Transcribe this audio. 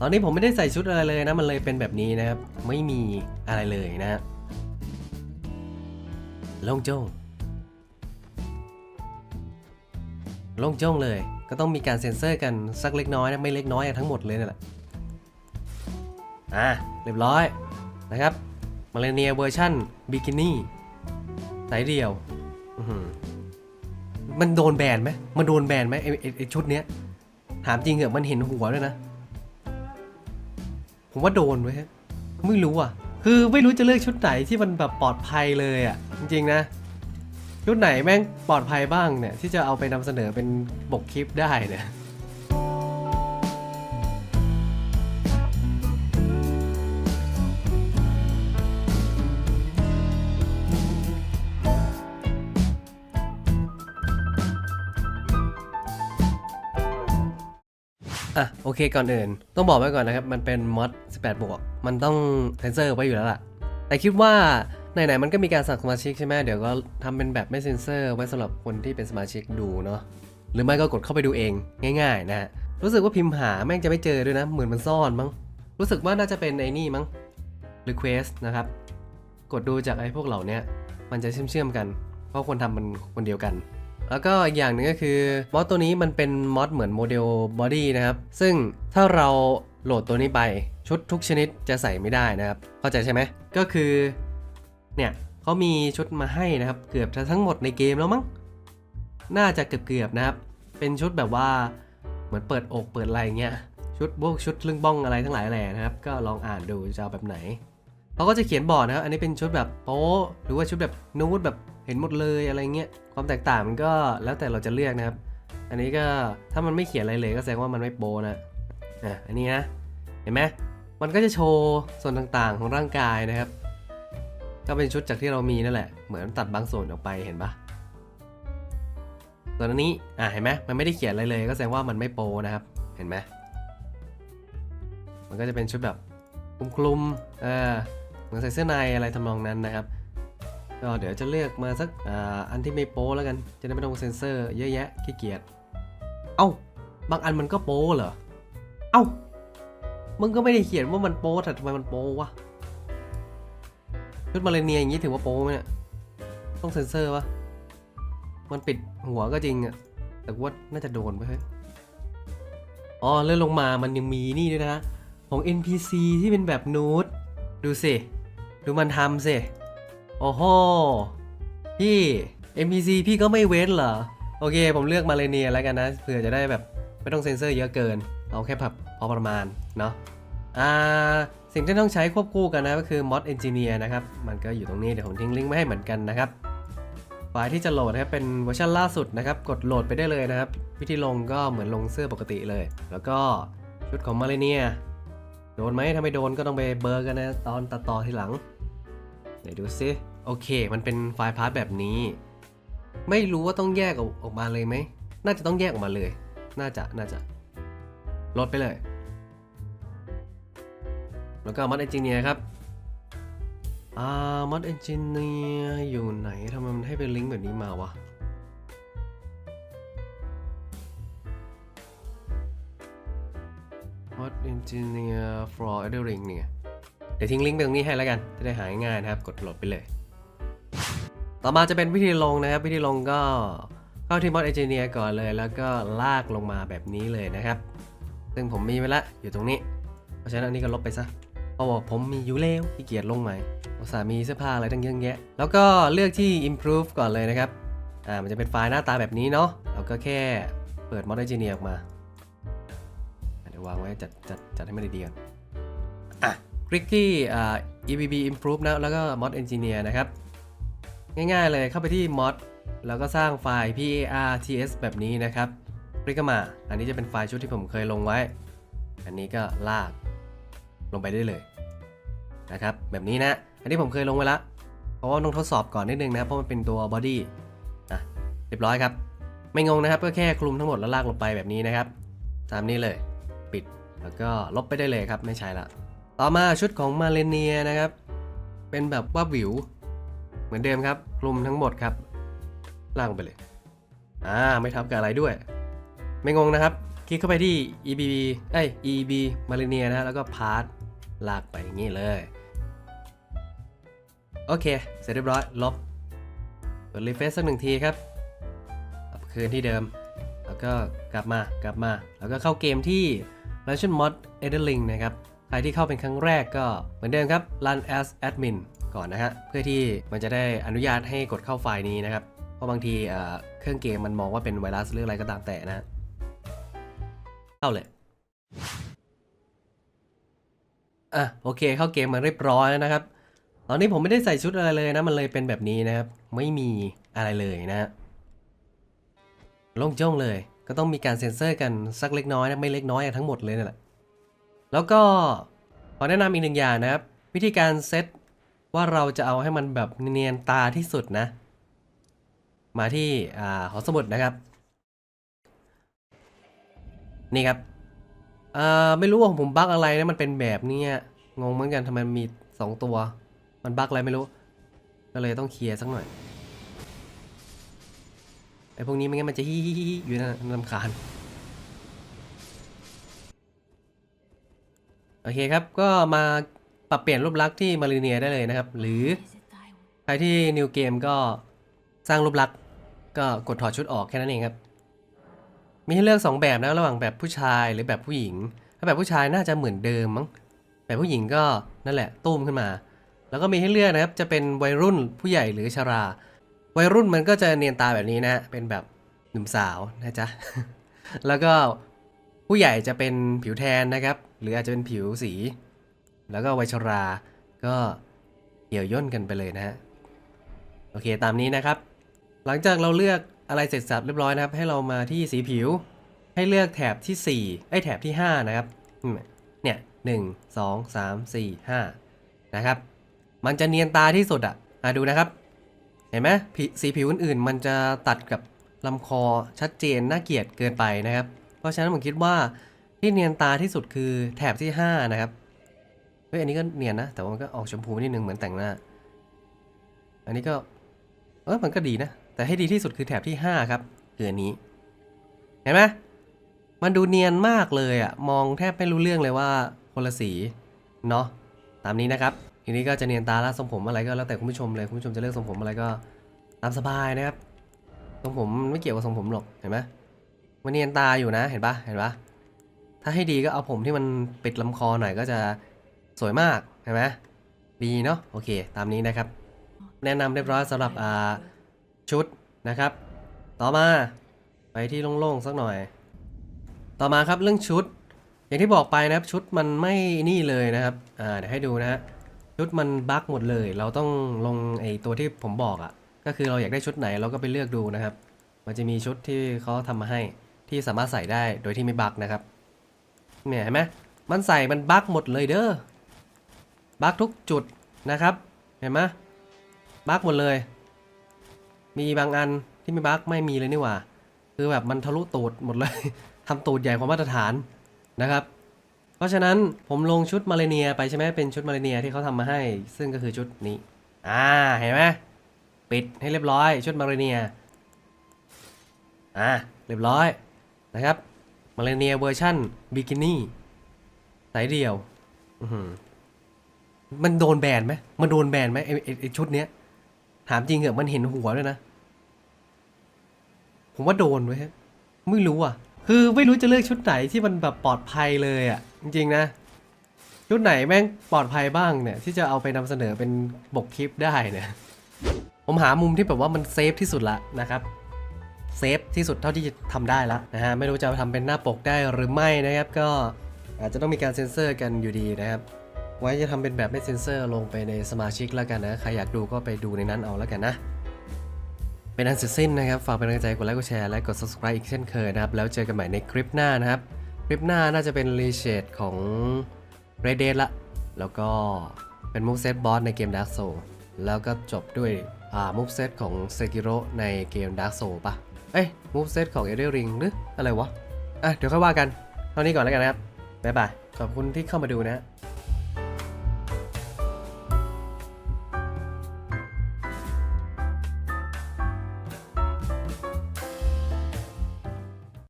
ตอนนี้ผมไม่ได้ใส่ชุดอะไรเลยนะ มันเลยเป็นแบบนี้นะครับ ไม่มีอะไรเลยนะฮะโล่งโจ้งโล่งโจ้งเลย ก็ต้องมีการเซ็นเซอร์กันสักเล็กน้อยนะ ไม่เล็กน้อยทั้งหมดเลยนั่นแหละ อะ เรียบร้อยนะครับ มาเลเนียเวอร์ชั่นบิกินี่สายเดี่ยว มันโดนแบนไหมมันโดนแบนไหมไอไอไอชุดเนี้ย ถามจริงเหอะมันเห็นหัวด้วยนะ ผมว่าโดนไว้ฮะไม่รู้อะ คือไม่รู้จะเลือกชุดไหนที่มันแบบปลอดภัยเลยอะ จริง ๆ นะ ชุดไหนแม่งปลอดภัยบ้างเนี่ย ที่จะเอาไปนำเสนอเป็นบกคลิปได้เนี่ย อะโอเคก่อนอื่น ต้องบอกไว้ก่อนนะครับ มันเป็นมอด18 บวก มันต้องเซนเซอร์ไว้อยู่แล้วล่ะ แต่คิดว่าไหนๆมันก็มีการสั่งสมาชิกใช่ไหมเดี๋ยวก็ทำเป็นแบบไม่เซนเซอร์ไว้สำหรับคนที่เป็นสมาชิกดูเนาะหรือไม่ก็กดเข้าไปดูเองง่าย ๆนะฮะรู้สึกว่าพิมพ์หาแม่งจะไม่เจอด้วยนะ เหมือนมันซ่อนมั้งรู้สึกว่าน่าจะเป็นไอ้นี่มั้ง request นะครับ กดดูจากไอ้พวกเหล่านี้มันจะเชื่อมๆกัน เพราะคนทำมันคนเดียวกัน แล้วก็อีกอย่างหนึ่งก็คือมอดตัวนี้มันเป็นมอดเหมือนโมเดลบอดี้นะครับ ซึ่งถ้าเราโหลดตัวนี้ไปชุดทุกชนิดจะใส่ไม่ได้นะครับ เข้าใจใช่ไหมก็คือ เนี่ยเขามีชุดมาให้นะครับ เกือบจะทั้งหมดในเกมแล้วมั้งน่าจะเกือบๆนะครับ เป็นชุดแบบว่าเหมือนเปิดอกเปิดอะไรเงี้ยชุดพวกชุดลึงบ้องอะไรทั้งหลายแหล่นะครับ ก็ลองอ่านดูจะเอาแบบไหน เขาก็จะเขียนบอกนะครับ อันนี้เป็นชุดแบบโป๊หรือว่าชุดแบบนูดแบบเห็นหมดเลยอะไรเงี้ย ความแตกต่างมันก็แล้วแต่เราจะเลือกนะครับ อันนี้ก็ถ้ามันไม่เขียนอะไรเลยก็แสดงว่ามันไม่โป๊นะ อะ อันนี้นะ เห็นไหมมันก็จะโชว์ส่วนต่างๆของร่างกายนะครับ ก็เป็นชุดจากที่เรามีนั่นแหละ เหมือนตัดบางส่วนออกไปเห็นปะส่วนอันนี้ อะ เห็นไหมมันไม่ได้เขียนอะไรเลย ก็แสดงว่ามันไม่โปนะครับ เห็นไหมมันก็จะเป็นชุดแบบคลุมๆเออ เหมือนใส่เสื้อในอะไรทำนองนั้นนะครับก็เดี๋ยวจะเลือกมาสักออันที่ไม่โป้แล้วกัน จะได้ไม่ต้องเซ็นเซอร์เยอะแยะขี้เกียจ เอ้า บางอันมันก็โป้เหรอ เอ้า มึงก็ไม่ได้เขียนว่ามันโป้แต่ทำไมมันโป้วะชุดมาเลเนียอย่างนี้ถือว่าโป้ไหมเนี่ย ต้องเซ็นเซอร์ปะมันปิดหัวก็จริงอะแต่ว่าน่าจะโดนไปเฮ้ย อ๋อเลื่อนลงมามันยังมีนี่ด้วยนะ ของ NPC ที่เป็นแบบนูด ดูสิ ดูมันทำสิ โอ้โห พี่ NPC พี่ก็ไม่เว้นเหรอ โอเค ผมเลือกมาเลเนียแล้วกันนะ เผื่อจะได้แบบไม่ต้องเซ็นเซอร์เยอะเกิน เอาแค่แบบพอประมาณ เนาะอ่า สิ่งที่ต้องใช้ควบคู่กันนะก็คือ mod engineer นะครับ มันก็อยู่ตรงนี้ เดี๋ยวผมทิ้งลิงก์ไว้ให้เหมือนกันนะครับ ไฟล์ที่จะโหลดนะครับเป็นเวอร์ชันล่าสุดนะครับ กดโหลดไปได้เลยนะครับ วิธีลงก็เหมือนลงเสื้อปกติเลย แล้วก็ชุดของมาเลเนีย โดนไหมถ้าไม่โดนก็ต้องไปเบอร์กันนะตอนตัดต่อทีหลังไหนดูซิโอเค มันเป็นไฟล์พาร์ทแบบนี้ ไม่รู้ว่าต้องแยกออกมาเลยไหม น่าจะต้องแยกออกมาเลย น่าจะน่าจะลดไปเลย แล้วก็มอดเอนจิเนียครับอ่ามอดเอนจิเนียอยู่ไหนทำไมมันให้เป็นลิงก์แบบนี้มาวะ มอดเอนจิเนีย for Elden Ring เนี่ยเดี๋ยวทิ้งลิงก์ไปตรงนี้ให้แล้วกัน จะได้หาง่ายนะครับ กดโหลดไปเลย ต่อมาจะเป็นวิธีลงนะครับ วิธีลงก็เข้าที่ Mod Engineer ก่อนเลย แล้วก็ลากลงมาแบบนี้เลยนะครับ ซึ่งผมมีไว้ละอยู่ตรงนี้ เพราะฉะนั้นอันนี้ก็ลบไปซะเพราะว่าผมมีอยู่แล้วขี้เกียจลงใหม่อุตส่าห์มีเสื้อผ้าอะไรตั้งเยอะแยะ แล้วก็เลือกที่ improve ก่อนเลยนะครับ อ่า มันจะเป็นไฟล์หน้าตาแบบนี้เนาะ เราก็แค่เปิด Mod Engineer ออกมา ววางไว้จัดจัดจัดให้มันดีๆก่อนอะคลิกที่อ่า EVB improve นะแล้วก็ Mod Engineer นะครับ ง่ายๆเลยเข้าไปที่ Mod แล้วก็สร้างไฟล์ PARTS แบบนี้นะครับคลิกเข้ามา อันนี้จะเป็นไฟล์ชุดที่ผมเคยลงไว้ อันนี้ก็ลากลงไปได้เลยนะครับแบบนี้นะ อันนี้ผมเคยลงไว้ละเพราะว่าต้องทดสอบก่อนนิดนึงนะครับเพราะมันเป็นตัว body อะเรียบร้อยครับ ไม่งงนะครับก็แค่คลุมทั้งหมดแล้วลากลงไปแบบนี้นะครับ ตามนี้เลย ปิด แล้วก็ลบไปได้เลยครับไม่ใช่ละต่อมาชุดของมาเลเนียนะครับ เป็นแบบว่าวิว เหมือนเดิมครับคลุมทั้งหมดครับลากลงไปเลยอ่าไม่ทับกับอะไรด้วย ไม่งงนะครับ คลิกเข้าไปที่ ebb เอ้ย EB Mariner นะฮะแล้วก็พาร์ทลากไปอย่างนี้เลย โอเค เสร็จเรียบร้อยลบกดรีเฟซสักหนึ่งทีครับคืนที่เดิม แล้วก็กลับมากลับมา แล้วก็เข้าเกมที่ Launch Mod e d e r l i n g นะครับ ใครที่เข้าเป็นครั้งแรกก็เหมือนเดิมครับ run as admin ก่อนนะฮะ เพื่อที่มันจะได้อนุญาตให้กดเข้าไฟล์นี้นะครับ เพราะบางทีเครื่องเกมมันมองว่าเป็นไวรัสหรืออะไรก็ตามแต่นะ เข้าเลย อะโอเคเข้าเกมมาเรียบร้อยแล้วนะครับ ตอนนี้ผมไม่ได้ใส่ชุดอะไรเลยนะ มันเลยเป็นแบบนี้นะครับ ไม่มีอะไรเลยนะฮะโล่งจ้องเลย ก็ต้องมีการเซ็นเซอร์กันสักเล็กน้อยนะไม่เล็กน้อยอะทั้งหมดเลยนั่นแหละ แล้วก็ขอแนะนำอีกหนึ่งอย่างนะครับ วิธีการเซตว่าเราจะเอาให้มันแบบเนียนตาที่สุดนะ มาที่อ่าหอสมุดนะครับ นี่ครับเอ่อไม่รู้ว่าผมบั๊กอะไรนะมันเป็นแบบเนี้ยงงเหมือนกันทำไมมีสองตัว มันบั๊กอะไรไม่รู้ ก็เลยต้องเคลียร์สักหน่อย ไอ้พวกนี้ไม่งั้นมันจะฮิฮิฮิอยู่นั่นนะลำคาญโอเคครับ ก็มาปรับเปลี่ยนรูปลักษณ์ที่มาริเนียได้เลยนะครับ หรือใครที่นิวเกมก็สร้างรูปลักษณ์ก็กดถอดชุดออกแค่นั้นเองครับ มีให้เลือก 2 แบบนะระหว่างแบบผู้ชายหรือแบบผู้หญิง ถ้าแบบผู้ชายน่าจะเหมือนเดิมมั้งแบบผู้หญิงก็นั่นแหละตุ้มขึ้นมา แล้วก็มีให้เลือกนะครับจะเป็นวัยรุ่นผู้ใหญ่หรือชรา วัยรุ่นมันก็จะเนียนตาแบบนี้นะ เป็นแบบหนุ่มสาวนะจ๊ะ แล้วก็ผู้ใหญ่จะเป็นผิวแทนนะครับ หรืออาจจะเป็นผิวสี แล้วก็วัยชรา ก็เหี่ยวย่นกันไปเลยนะฮะ โอเคตามนี้นะครับ หลังจากเราเลือกอะไรเสร็จสับเรียบร้อยนะครับ ให้เรามาที่สีผิว ให้เลือกแถบที่4ไอ้แถบที่ 5 นะครับ เนี่ยหนึ่งสองสามสี่ห้านะครับ มันจะเนียนตาที่สุดอะอะดูนะครับ เห็นไหมสีผิวอื่นๆ มันจะตัดกับลำคอชัดเจนน่าเกลียดเกินไปนะครับ เพราะฉะนั้นผมคิดว่าที่เนียนตาที่สุดคือแถบที่ 5 นะครับเฮ้ยอันนี้ก็เนียนนะ แต่ว่ามันก็ออกชมพูนิดนึงเหมือนแต่งหน้า อันนี้ก็เออมันก็ดีนะ แต่ให้ดีที่สุดคือแถบที่ 5 ครับคืออันนี้ เห็นไหมมันดูเนียนมากเลยอะมองแทบไม่รู้เรื่องเลยว่าคนละสีเนาะตามนี้นะครับ ทีนี้ก็จะเนียนตาละทรงผมอะไรก็แล้วแต่คุณผู้ชมเลยคุณผู้ชมจะเลือกทรงผมอะไรก็ตามสบายนะครับทรงผมไม่เกี่ยวกับทรงผมหรอกเห็นไหมมันเนียนตาอยู่นะเห็นปะเห็นปะถ้าให้ดีก็เอาผมที่มันปิดลำคอหน่อยก็จะสวยมากเห็นไหมดีเนาะโอเค ตามนี้นะครับ แนะนำเรียบร้อยสำหรับอ่าชุดนะครับ ต่อมาไปที่โล่งๆสักหน่อย ต่อมาครับเรื่องชุด อย่างที่บอกไปนะครับชุดมันไม่นี่เลยนะครับอ่าเดี๋ยวให้ดูนะฮะ ชุดมันบั๊กหมดเลย เราต้องลงไอตัวที่ผมบอกอะ่ะ ก็คือเราอยากได้ชุดไหนเราก็ไปเลือกดูนะครับ มันจะมีชุดที่เขาทำมาให้ที่สามารถใส่ได้โดยที่ไม่บั๊กนะครับเนี่ยเห็นไหมมันใส่มันบั๊กหมดเลยเด้อบั๊กทุกจุดนะครับ เห็นไหมบั๊กหมดเลย มีบางอันที่ไม่บั๊กไม่มีเลยนี่หว่า คือแบบมันทะลุตูดหมดเลยทำตูดใหญ่กว่ามาตรฐานนะครับ ราะฉะนั้นผมลงชุดมาเลเนียไปใช่ไหมเป็นชุดมาเลเนียที่เขาทำมาให้ ซึ่งก็คือชุดนี้ อ่าเห็นไหมปิดให้เรียบร้อย ชุดมาเลเนียอ่าเรียบร้อยนะครับมาเลเนียเวอร์ชั่นบิกินี่สายเดี่ยวมันโดนแบนไหมมันโดนแบนไหมไอไอ้ไอชุดเนี้ยถามจริงเหอะมันเห็นหัวด้วยนะ ผมว่าโดนไว้ไม่รู้อะ คือไม่รู้จะเลือกชุดไหนที่มันแบบปลอดภัยเลยอะ จริงๆนะชุดไหนแม่งปลอดภัยบ้างเนี่ย ที่จะเอาไปนำเสนอเป็นบกคลิปได้เนี่ย ผมหามุมที่แบบว่ามันเซฟที่สุดละนะครับ เซฟที่สุดเท่าที่จะทำได้แล้วนะฮะ ไม่รู้จะทำเป็นหน้าปกได้หรือไม่นะครับ ก็อาจจะต้องมีการเซ็นเซอร์กันอยู่ดีนะครับ ไว้จะทำเป็นแบบไม่เซ็นเซอร์ลงไปในสมาชิกแล้วกันนะ ใครอยากดูก็ไปดูในนั้นเอาแล้วกันนะ เป็นอันเสร็จสิ้นนะครับ ฝากเป็นกำลังใจกดไลค์กดแชร์และกด subscribe อีกเช่นเคยนะครับ แล้วเจอกันใหม่ในคลิปหน้านะครับ คลิปหน้าน่าจะเป็นรีเชดของ Red Dead ละ แล้วก็เป็นมูฟเซตบอสในเกม Dark Soul แล้วก็จบด้วยอ่ามูฟเซตของ Sekiro ในเกม Dark Soul ปะเอ้ยมูฟเซตของ Elden Ring หรืออะไรวะ อะ เดี๋ยวค่อยว่ากัน เท่านี้ก่อนแล้วกันนะครับ บ๊ายบาย ขอบคุณที่เข้ามาดูนะ